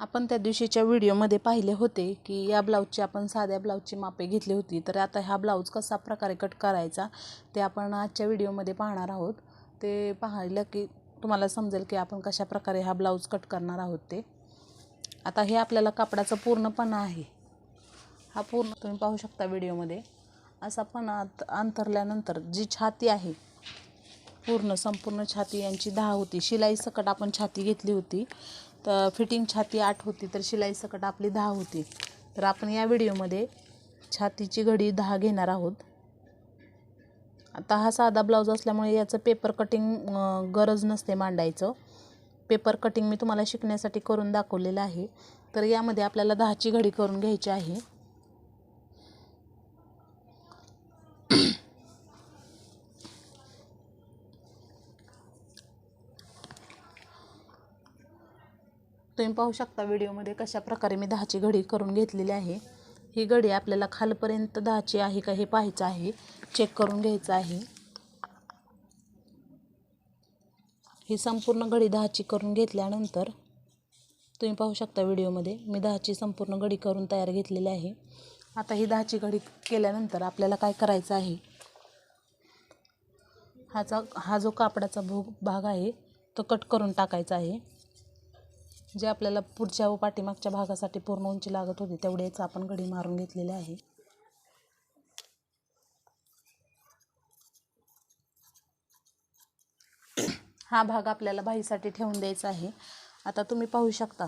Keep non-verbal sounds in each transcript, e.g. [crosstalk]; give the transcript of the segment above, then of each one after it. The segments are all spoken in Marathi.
आपण त्या दिवशीच्या व्हिडिओमध्ये पाहिले होते की या ब्लाऊजची आपण साध्या ब्लाऊजची मापे घेतली होती. तर आता हा ब्लाऊज कसा प्रकारे कट करायचा ते आपण आजच्या व्हिडिओमध्ये पाहणार आहोत. ते पाहिलं की तुम्हाला समजेल की आपण कशा प्रकारे हा ब्लाऊज कट करणार आहोत ते. आता हे आपल्याला कापडाचं पूर्णपणा आहे. हा पूर्ण तुम्ही पाहू शकता व्हिडिओमध्ये. असा पण आत अंतरल्यानंतर जी छाती आहे पूर्ण संपूर्ण छाती यांची दहा होती. शिलाई सकट आपण छाती घेतली होती. तर फिटिंग छाती आठ होती तर शिलाई सकट आपली दहा होती. तर आपण या व्हिडिओमध्ये छातीची घडी दहा घेणार आहोत. आता हा साधा ब्लाऊज असल्यामुळे याचं पेपर कटिंग गरज नसते मांडायचं. पेपर कटिंग मी तुम्हाला शिकण्यासाठी करून दाखवलेलं आहे. तर यामध्ये आपल्याला दहाची घडी करून घ्यायची आहे. तुम्ही पाहू शकता व्हिडिओमध्ये कशा प्रकारे मी दहाची घडी करून घेतलेली आहे. ही घडी आपल्याला खालपर्यंत दहाची आहे का हे पाहायचं आहे. चेक करून घ्यायचं आहे. ही संपूर्ण घडी दहाची करून घेतल्यानंतर तुम्ही पाहू शकता व्हिडिओमध्ये मी दहाची संपूर्ण घडी करून तयार घेतलेली आहे. आता ही दहाची घडी केल्यानंतर आपल्याला काय करायचं आहे? हाचा हा जो कापडाचा भोग भाग आहे तो कट करून टाकायचा आहे. जे आपल्याला पुढच्या व पाठीमागच्या भागासाठी पूर्ण उंची लागत होती तेवढेच आपण घडी मारून घेतलेले आहे. हा भाग आपल्याला भाईसाठी ठेवून द्यायचा आहे. आता तुम्ही पाहू शकता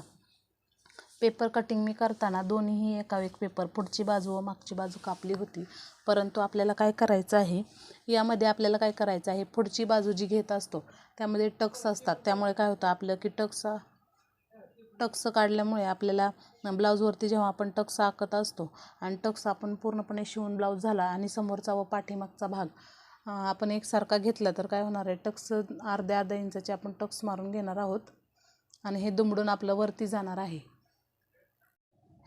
पेपर कटिंग मी करताना दोन्हीही एका एक पेपर पुढची बाजू व मागची बाजू कापली होती. परंतु आपल्याला काय करायचं आहे यामध्ये आपल्याला काय करायचं आहे पुढची बाजू जी घेत असतो त्यामध्ये टक्स असतात. त्यामुळे काय होतं आपलं की टक्स टक्स काढल्यामुळे आपल्याला ब्लाऊजवरती जेव्हा आपण टक्स आखत असतो आणि टक्स आपण पूर्णपणे शिवून ब्लाऊज झाला आणि समोरचा व पाठीमागचा भाग आपण एकसारखा घेतला तर काय होणार आहे? टक्स अर्ध्या अर्ध्या इंचाचे आपण टक्स मारून घेणार आहोत आणि हे दुमडून आपलं वरती जाणार आहे.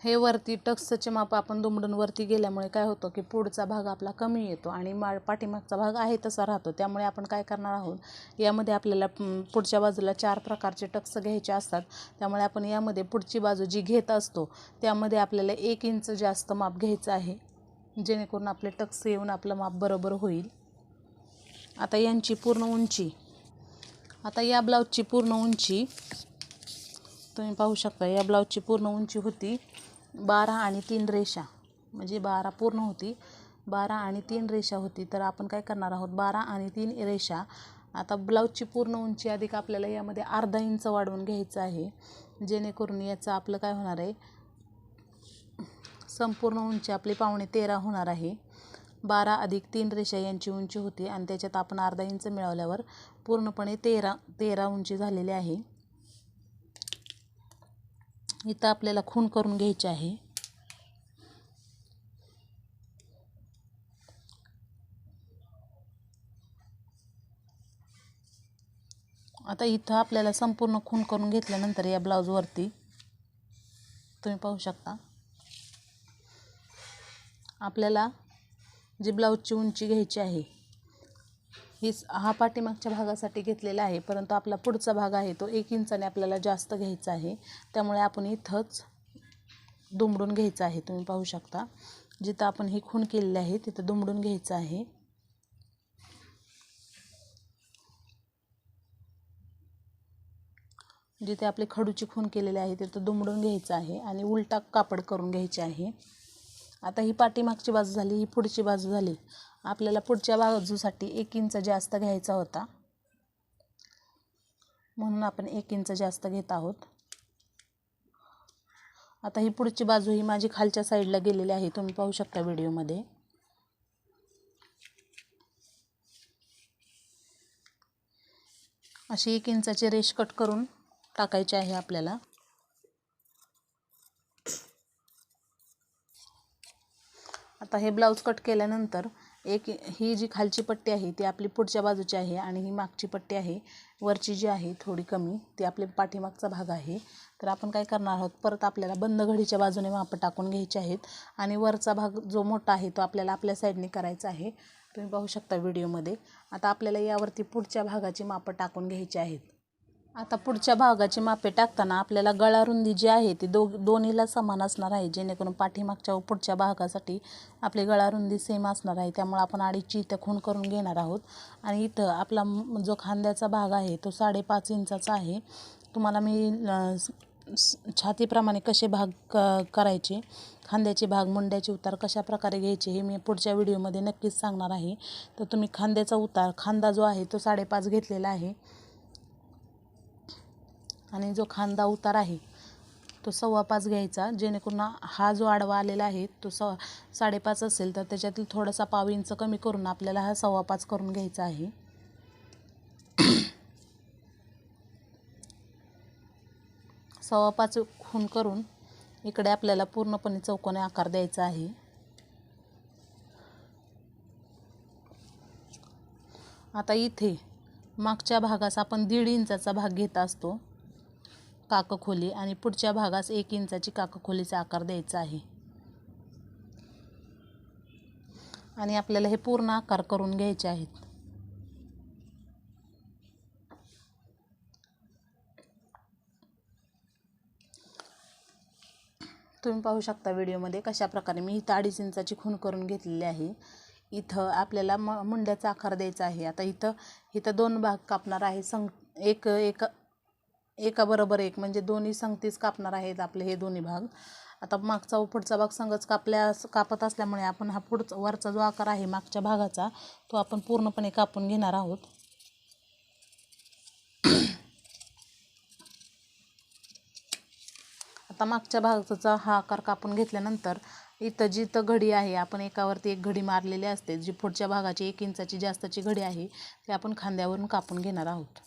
हे वरती टक्सचे माप आपण दुमडून वरती गेल्यामुळे काय होतं की पुढचा भाग आपला कमी येतो आणि मा पाठीमागचा भाग आहे तसा राहतो. त्यामुळे आपण काय करणार आहोत? यामध्ये आपल्याला पुढच्या बाजूला चार प्रकारचे टक्स घ्यायचे असतात. त्यामुळे आपण यामध्ये पुढची बाजू जी घेत असतो त्यामध्ये आपल्याला एक इंच जास्त माप घ्यायचं आहे. जेणेकरून आपले टक्स येऊन आपलं माप बरोबर होईल. आता यांची पूर्ण उंची. आता या ब्लाऊजची पूर्ण उंची तुम्ही पाहू शकता या ब्लाऊजची पूर्ण उंची होती. बारा आणि तीन रेषा म्हणजे बारा पूर्ण होती. बारा आणि तीन रेषा होती. तर आपण काय करणार आहोत? बारा आणि तीन रेषा. आता ब्लाऊजची पूर्ण उंची अधिक आपल्याला यामध्ये अर्धा इंच वाढवून घ्यायचं आहे. जेणेकरून याचं आपलं काय होणार आहे? संपूर्ण उंची आपली पावणे तेरा होणार आहे. बारा अधिक तीन रेषा यांची उंची होती आणि त्याच्यात आपण अर्धा इंच मिळवल्यावर पूर्णपणे तेरा तेरा उंची झालेली आहे. इथं आपल्याला खून करून घ्यायची आहे. आता इथं आपल्याला संपूर्ण खून करून घेतल्यानंतर या ब्लाऊजवरती तुम्ही पाहू शकता. आपल्याला जी ब्लाऊजची उंची घ्यायची आहे ही हा पाठीमागच्या भागासाठी घेतलेला आहे परंतु आपला पुढचा भाग आहे तो एक इंचाने आपल्याला जास्त घ्यायचा आहे. त्यामुळे आपण इथंच दुमडून घ्यायचं आहे तुम्ही पाहू शकता. जिथं आपण ही खूण केलेली आहे तिथं दुमडून घ्यायचं आहे. जिथे आपली खडूची खून केलेली आहे तिथं दुमडून घ्यायचं आहे आणि उलटा कापड करून घ्यायचे आहे. आता ही पाठीमागची बाजू झाली ही पुढची बाजू झाली. आपल्याला पुढच्या बाजूसाठी एक इंच जास्त घ्यायचा होता. म्हणून आपण एक इंच जास्त घेत आहोत. आता ही पुढची बाजू ही माझी खालच्या साईडला गेलेली आहे. तुम्ही पाहू शकता व्हिडिओमध्ये. अशी एक इंचाची रेश कट करून टाकायची आहे आपल्याला. आता हे ब्लाऊज कट केल्यानंतर एक ही जी खालची पट्टी आहे ती आपली पुढच्या बाजूची आहे आणि ही मागची पट्टी आहे. वरची जी आहे थोडी कमी ती आपली पाठीमागचा भाग आहे. तर आपण काय करणार आहोत परत आपल्याला बंद घडीच्या बाजूने मापं टाकून घ्यायचे आहेत आणि वरचा भाग जो मोठा आहे तो आपल्याला आपल्या साईडने करायचा आहे. तुम्ही पाहू शकता व्हिडिओमध्ये. आता आपल्याला यावरती पुढच्या भागाची मापं टाकून घ्यायची आहेत. आता पुढच्या भागाची मापे टाकताना आपल्याला गळा रुंदी जी आहे ती दो दोन्हीला समान असणार आहे. जेणेकरून पाठीमागच्या व पुढच्या भागासाठी आपली गळा रुंदी सेम असणार आहे. त्यामुळे आपण अडीचची इथं खूण करून घेणार आहोत. आणि इथं आपला जो खांद्याचा भाग आहे तो साडेपाच इंचाचा आहे. तुम्हाला मी छातीप्रमाणे कसे भाग क करायचे खांद्याचे भाग मुंड्याचे उतार कशा प्रकारे घ्यायचे हे मी पुढच्या व्हिडिओमध्ये नक्कीच सांगणार आहे. तर तुम्ही खांद्याचा उतार खांदा जो आहे तो साडेपाच घेतलेला आहे. आणि जो खांदा उतार आहे तो सव्वा पाच घ्यायचा. जेणेकरून हा जो आडवा आलेला आहे तो स साडेपाच असेल तर त्याच्यातील थोडासा पाव इंच कमी करून आपल्याला हा सव्वा पाच करून घ्यायचा आहे. [clears throat] सव्वा पाच खून करून इकडे आपल्याला पूर्णपणे चौकोनी आकार द्यायचा आहे. आता इथे मागच्या भागास आपण दीड इंचाचा भाग घेत असतो. काकखोली आणि पुढच्या भागास एक इंचाची काकखोलीचा आकार द्यायचा आहे. आणि आपल्याला हे पूर्ण आकार करून घ्यायचे आहेत. तुम्ही पाहू शकता व्हिडिओमध्ये कशा प्रकारे मी इथं अडीच इंचाची खूण करून घेतलेली आहे. इथं आपल्याला म मुंड्याचा आकार द्यायचा आहे. आता इथं इथं दोन भाग कापणार आहे. संग एक एक एकाबरोबर एक म्हणजे दोन्ही संगतीच कापणार आहेत आपले हे दोन्ही भाग. आता मागचा व पुढचा भाग संगच कापल्या कापत असल्यामुळे आपण हा पुढचा वरचा जो आकार आहे मागच्या भागाचा तो आपण पूर्णपणे कापून घेणार आहोत. आता मागच्या भागाचा हा आकार कापून घेतल्यानंतर इथं जिथं घडी आहे आपण एकावरती एक घडी मारलेली असते. जी पुढच्या भागाची एक इंचाची जास्तची घडी आहे ती आपण खांद्यावरून कापून घेणार आहोत.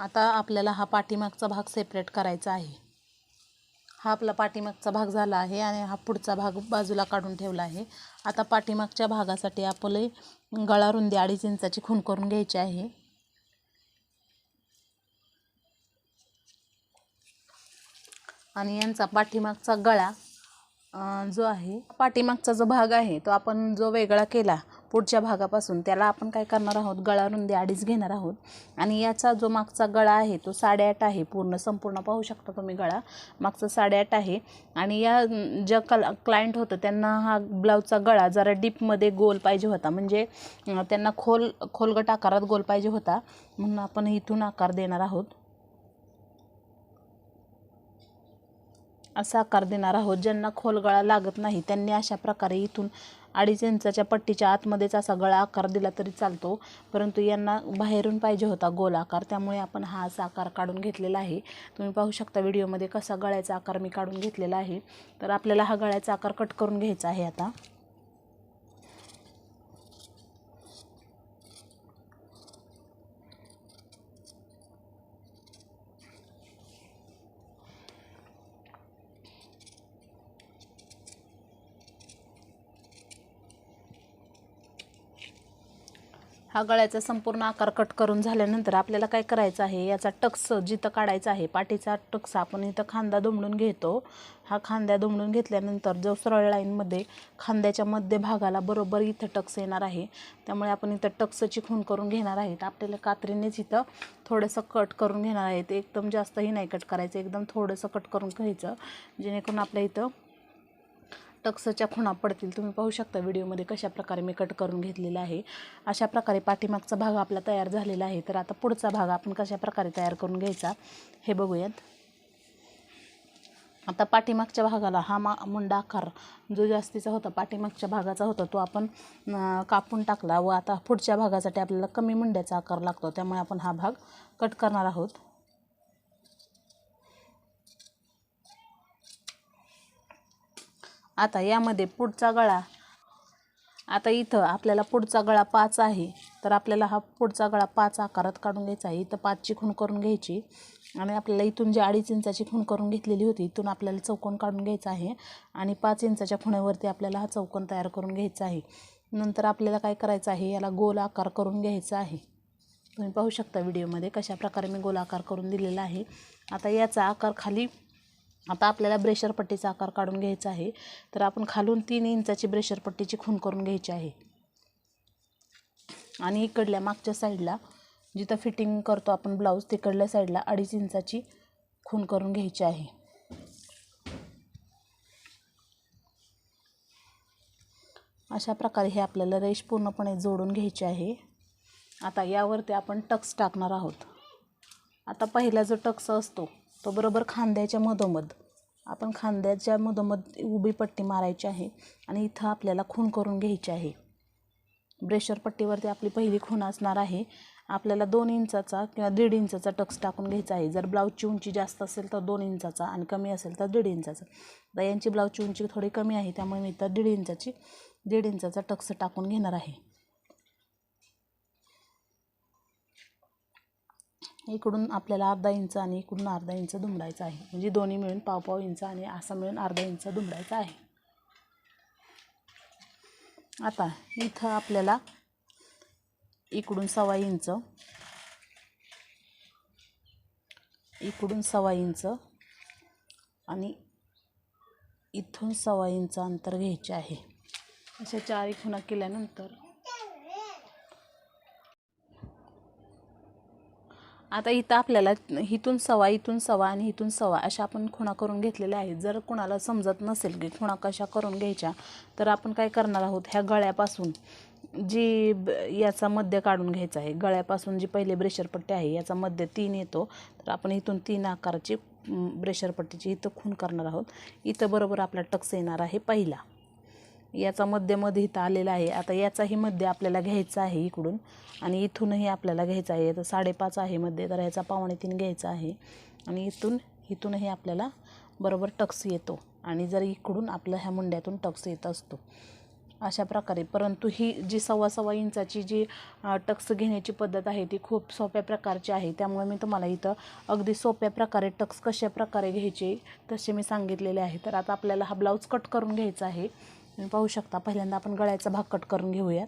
आता आपल्याला हा पाठीमागचा भाग सेपरेट करायचा आहे. हा आपला पाठीमागचा भाग झाला आहे आणि हा पुढचा भाग बाजूला काढून ठेवला आहे. आता पाठीमागच्या भागासाठी आपले गळा रुंदी अडीच इंचाची खूण करून घ्यायची आहे. आणि यांचा पाठीमागचा गळा जो आहे पाठीमागचा जो भाग आहे तो आपण जो वेगळा केला पुढच्या भागापासून त्याला आपण काय करणार आहोत? गळा रुंदी अडीच घेणार आहोत. आणि याचा जो मागचा गळा आहे तो साडेआठ आहे. पूर्ण संपूर्ण पाहू शकता तुम्ही गळा. मागचा साडेआठ आहे. आणि या ज्या कल क्लायंट होतं त्यांना हा ब्लाऊजचा गळा जरा डीपमध्ये गोल पाहिजे होता. म्हणजे त्यांना खोल खोलगट आकारात गोल पाहिजे होता. म्हणून आपण इथून आकार देणार आहोत. असा आकार देणार आहोत. ज्यांना खोल गळा लागत नाही त्यांनी अशा प्रकारे इथून अडीच इंचाच्या पट्टीच्या आतमध्येच असा गळा आकार दिला तरी चालतो. परंतु यांना बाहेरून पाहिजे होता गोल आकार. त्यामुळे आपण हा असा आकार काढून घेतलेला आहे. तुम्ही पाहू शकता व्हिडिओमध्ये कसा गळ्याचा आकार मी काढून घेतलेला आहे. तर आपल्याला हा गळ्याचा आकार कट करून घ्यायचा आहे आता. हा गळ्याचा संपूर्ण आकार कट करून झाल्यानंतर आपल्याला काय करायचं आहे? याचा टक्स जिथं काढायचा आहे पाठीचा टक्स आपण इथं खांदा दुमडून घेतो. हा खांद्या दुमडून घेतल्यानंतर जो सरळ लाईनमध्ये खांद्याच्या मध्य भागाला बरोबर इथं टक्स येणार आहे त्यामुळे आपण इथं टक्सची खूण करून घेणार आहेत. आपल्याला कात्रीनेच इथं थोडंसं कट करून घेणार आहेत. एकदम जास्तही नाही कट करायचं एकदम थोडंसं कट करून घ्यायचं जेणेकरून आपल्या इथं टक्सच्या खुणा पडतील. तुम्ही पाहू शकता व्हिडिओमध्ये कशा प्रकारे मी कट करून घेतलेला आहे. अशा प्रकारे पाठीमागचा भाग आपला तयार झालेला आहे. तर आता पुढचा भाग आपण कशा प्रकारे तयार करून घ्यायचा हे बघूयात. आता पाठीमागच्या भागाला हा मा मुंडा आकार जो जास्तीचा होता पाठीमागच्या भागाचा होता तो आपण कापून टाकला व आता पुढच्या भागासाठी आपल्याला कमी मुंड्याचा आकार लागतो. त्यामुळे आपण हा भाग कट करणार आहोत. आता यामध्ये पुढचा गळा. आता इथं आपल्याला पुढचा गळा पाच आहे. तर आपल्याला हा पुढचा गळा पाच आकारात काढून घ्यायचा आहे. इथं पाचची खूण करून घ्यायची. आणि आपल्याला इथून जी अडीच इंचाची खूण करून घेतलेली होती इथून आपल्याला चौकोन काढून घ्यायचा आहे. आणि पाच इंचाच्या खुण्यावरती आपल्याला हा चौकोन तयार करून घ्यायचा आहे. नंतर आपल्याला काय करायचं आहे याला गोल आकार करून घ्यायचा आहे. तुम्ही पाहू शकता व्हिडिओमध्ये कशा प्रकारे मी गोल आकार करून दिलेला आहे. आता याचा आकार खाली आता आपल्याला ब्रेशर पट्टीचा आकार काढून घ्यायचा आहे. तर आपण खालून तीन इंचाची ब्रेशर पट्टीची खून करून घ्यायची आहे. आणि इकडल्या मागच्या साईडला जिथं फिटिंग करतो आपण ब्लाऊज तिकडल्या साईडला अडीच इंचाची खून करून घ्यायची आहे. अशा प्रकारे हे आपल्याला रेश पूर्णपणे जोडून घ्यायची आहे. आता यावरती आपण टक्स टाकणार आहोत. आता पहिला जो टक्स असतो तो बरोबर खांद्याच्या मधोमध. आपण खांद्याच्या मधोमध उभी पट्टी मारायची आहे आणि इथं आपल्याला खून करून घ्यायची आहे. ब्रेशर पट्टीवरती आपली पहिली खूण असणार आहे. आपल्याला दोन इंचाचा किंवा दीड इंचाचा टक्स टाकून घ्यायचा आहे. जर ब्लाऊजची उंची जास्त असेल तर दोन इंचाचा आणि कमी असेल तर दीड इंचाचा. आता यांची ब्लाऊजची उंची थोडी कमी आहे त्यामुळे मी तर दीड इंचाची दीड इंचाचा टक्स टाकून घेणार आहे. इकडून आपल्याला अर्धा इंच आणि इकडून अर्धा इंच दुमडायचं आहे. म्हणजे दोन्ही मिळून पाव पाव इंच आणि असं मिळून अर्धा इंच दुमडायचा आहे. आता इथं आपल्याला इकडून सव्वा इंच इकडून सव्वा इंच आणि इथून सव्वा इंच अंतर घ्यायचे आहे. अशा चारही खुणा केल्यानंतर आता इथं आपल्याला इथून सवा इथून सवा आणि इथून सवा अशा आपण खुणा करून घेतलेल्या आहेत. जर कुणाला समजत नसेल की खुणा कशा करून घ्यायच्या तर आपण काय करणार आहोत? ह्या गळ्यापासून जी ब याचा मध्य काढून घ्यायचा आहे. गळ्यापासून जी पहिले ब्रेशरपट्टी आहे याचा मध्य तीन येतो. तर आपण इथून तीन आकाराची ब्रेशरपट्टीची इथं खून करणार आहोत. इथं बरोबर आपला टक्स येणार आहे पहिला. याचा मध्यमध्ये इथं आलेला आहे. आता याचाही मध्य आपल्याला घ्यायचा आहे इकडून. आणि इथूनही आपल्याला घ्यायचा आहे. तर साडेपाच आहे मध्ये तर ह्याचा पावणे तीन घ्यायचा आहे. आणि इथून इथूनही आपल्याला बरोबर टक्स येतो. आणि जर इकडून आपल्या ह्या मुंड्यातून टक्स येत असतो. अशा प्रकारे. परंतु ही जी सव्वा सव्वा इंचाची जी टक्स घेण्याची पद्धत आहे ती खूप सोप्या प्रकारची आहे. त्यामुळे मी तुम्हाला इथं अगदी सोप्या प्रकारे टक्स कशा प्रकारे घ्यायचे तसे मी सांगितलेले आहे. तर आता आपल्याला हा ब्लाऊज कट करून घ्यायचा आहे. तुम्ही पाहू शकता. पहिल्यांदा आपण गळ्याचा भाग कट करून घेऊयात.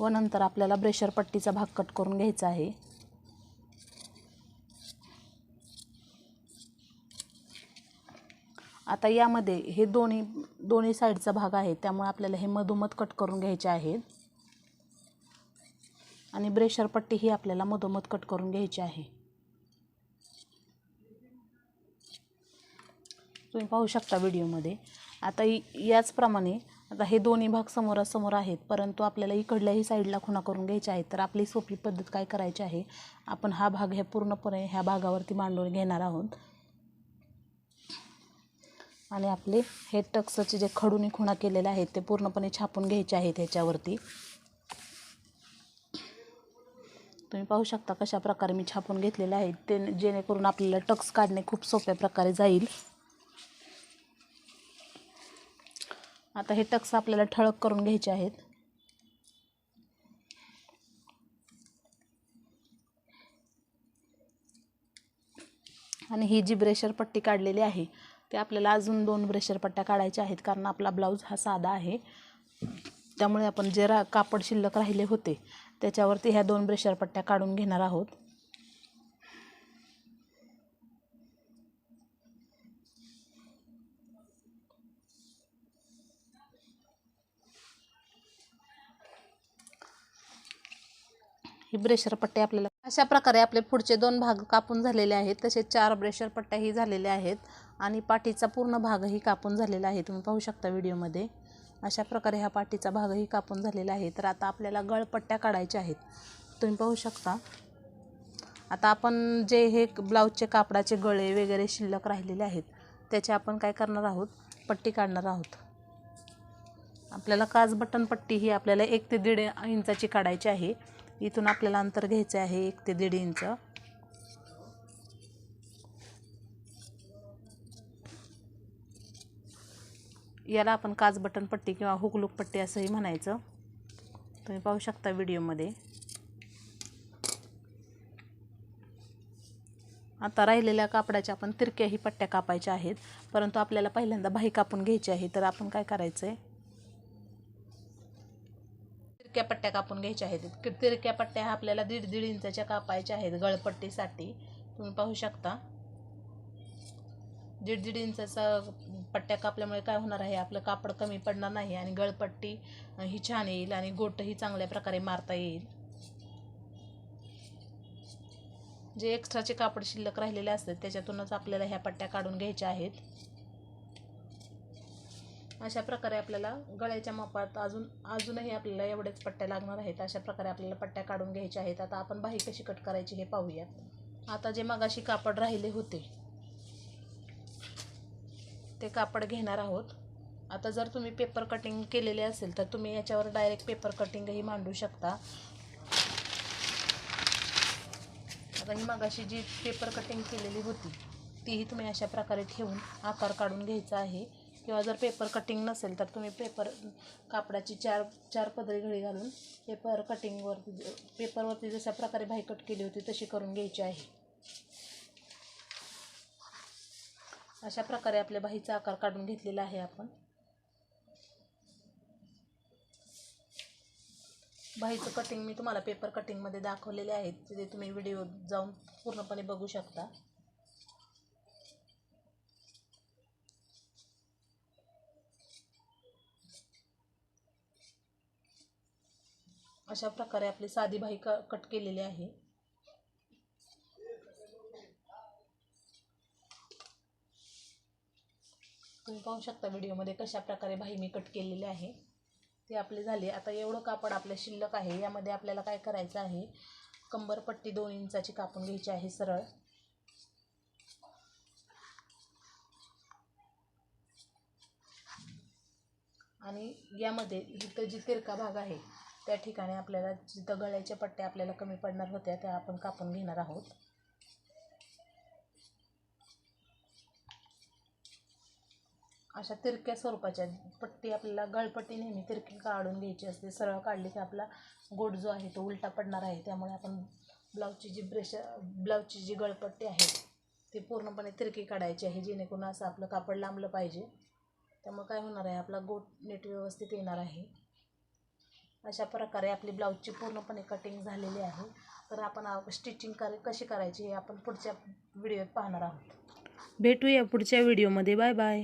व नंतर आपल्याला ब्रेशर पट्टीचा भाग कट करून घ्यायचा आहे. आता यामध्ये हे दोन्ही दोन्ही साईडचा भाग आहे. त्यामुळे आपल्याला हे मधोमध कट करून घ्यायचे आहेत. आणि ब्रेशर पट्टी ही आपल्याला मधोमध कट करून घ्यायची आहे. तुम्ही पाहू शकता व्हिडिओमध्ये. आता याचप्रमाणे आता हे दोन्ही भाग समोरासमोर आहेत परंतु आपल्याला इकडल्याही साईडला खुणा करून घ्यायच्या आहेत. तर आपली सोपी पद्धत काय करायची आहे? आपण हा भाग हे पूर्णपणे ह्या भागावरती मांडून घेणार आहोत. आणि आपले हे टक्सचे जे खडूनी खुणा केलेले आहेत ते पूर्णपणे छापून घ्यायचे आहेत ह्याच्यावरती. तुम्ही पाहू शकता कशा प्रकारे मी छापून घेतलेले आहेत. ते जेणेकरून आपल्याला टक्स काढणे खूप सोप्या प्रकारे जाईल. आता हे टक्स आपल्याला ठळक करून घ्यायचे आहेत. आणि ही जी ब्रेशर पट्टी काढलेली आहे ते आपल्याला अजून दोन ब्रेशर पट्ट्या काढायच्या आहेत कारण आपला ब्लाऊज हा साधा आहे. त्यामुळे आपण जे रा कापड शिल्लक राहिले होते त्याच्यावरती ह्या दोन ब्रेशर पट्ट्या काढून घेणार आहोत. ही ब्रेशर पट्टे आपल्याला अशा प्रकारे आपले पुढचे दोन भाग कापून झालेले आहेत. तसेच चार ब्रेशर पट्ट्याही झालेल्या आहेत आणि पाठीचा पूर्ण भागही कापून झालेला आहे. तुम्ही पाहू शकता व्हिडिओमध्ये. अशा प्रकारे हा पाठीचा भागही कापून झालेला आहे. तर आता आपल्याला गळपट्ट्या काढायच्या आहेत. तुम्ही पाहू शकता. आता आपण जे हे ब्लाऊजचे कापडाचे गळे वगैरे शिल्लक राहिलेले आहेत त्याचे आपण काय करणार आहोत? पट्टी काढणार आहोत. आपल्याला काज बटन पट्टी ही आपल्याला एक ते दीड इंचाची काढायची आहे. इथून आपल्याला अंतर घ्यायचं आहे एक ते दीड इंच. याला आपण काच बटन पट्टी किंवा हुकलुक पट्टी असंही म्हणायचं. तुम्ही पाहू शकता व्हिडिओमध्ये. आता राहिलेल्या कापडाच्या आपण तिरक्याही पट्ट्या कापायच्या आहेत. परंतु आपल्याला पहिल्यांदा बाही कापून घ्यायची आहे तर आपण काय करायचं आहे तिरक्या पट्ट्या कापून घ्यायच्या आहेत. कि- तिरक्या पट्ट्या ह्या आपल्याला दीड दीड इंचाच्या कापायच्या आहेत गळपट्टीसाठी. तुम्ही पाहू शकता. दीड दीड इंचाचा पट्ट्या कापल्यामुळे काय होणार आहे? आपलं कापड कमी पडणार नाही आणि गळपट्टी ही छान येईल आणि गोटही चांगल्या प्रकारे मारता येईल. जे एक्स्ट्राचे कापड शिल्लक राहिलेले असतात त्याच्यातूनच आपल्याला ह्या पट्ट्या काढून घ्यायच्या आहेत. अशा प्रकारे आपल्याला गळ्याच्या मापात अजून अजूनही आपल्याला एवढेच पट्ट्या लागणार आहेत. अशा प्रकारे आपल्याला पट्ट्या काढून घ्यायच्या आहेत. आता आपण बाही कशी कट करायची हे पाहूयात. आता जे मगाशी कापड राहिले होते ते कापड घेणार आहोत. आता जर तुम्ही पेपर कटिंग केलेले असेल तर तुम्ही याच्यावर डायरेक्ट पेपर कटिंगही मांडू शकता. आता ही मगाशी जी पेपर कटिंग केलेली होती तीही तुम्ही अशा प्रकारे ठेवून आकार काढून घ्यायचा आहे. किंवा जर पेपर कटिंग नसेल तर तुम्ही पेपर कापडाची चार चार पदरी घडी घालून पेपर कटिंगवरती पेपरवरती जशा प्रकारे भाई कट केली होती तशी करून घ्यायची आहे. अशा प्रकारे आपल्या बाहीचा आकार काढून घेतलेला आहे आपण. बाहीचं कटिंग मी तुम्हाला पेपर कटिंगमध्ये दाखवलेले आहेत ते तुम्ही व्हिडिओ जाऊन पूर्णपणे बघू शकता. अशा प्रकारे आपली साधी भाई क कट केलेली आहे. तुम्ही पाहू शकता व्हिडिओमध्ये कशा प्रकारे भाई मी कट केलेले आहे. ते आपले झाले. आता एवढं कापड आपलं शिल्लक आहे. यामध्ये आपल्याला काय करायचं आहे? कंबरपट्टी दोन इंचाची कापून घ्यायची आहे सरळ. आणि यामध्ये जिथं जी तिरका भाग आहे त्या ठिकाणी आपल्याला जिथं गळ्याच्या पट्ट्या आपल्याला कमी पडणार होत्या त्या आपण कापून घेणार आहोत. अशा तिरक्या स्वरूपाच्या पट्टी आपल्याला गळपट्टी नेहमी तिरकी काढून घ्यायची असते. सरळ काढली की आपला गोट जो आहे तो उलटा पडणार आहे. त्यामुळे आपण ब्लाऊजची जी ब्रेश ब्लाऊजची जी गळपट्टी आहे ती पूर्णपणे तिरकी काढायची आहे जेणेकरून असं आपलं कापड लांबलं पाहिजे. त्यामुळे काय होणार आहे आपला गोट नीट व्यवस्थित येणार आहे. अशा प्रकारे आपली ब्लाऊजची पूर्णपणे कटिंग झालेली आहे. तर आपण स्टिचिंग कर कशी करायची हे आपण पुढच्या व्हिडिओत पाहणार आहोत. भेटूया पुढच्या व्हिडिओमध्ये बाय बाय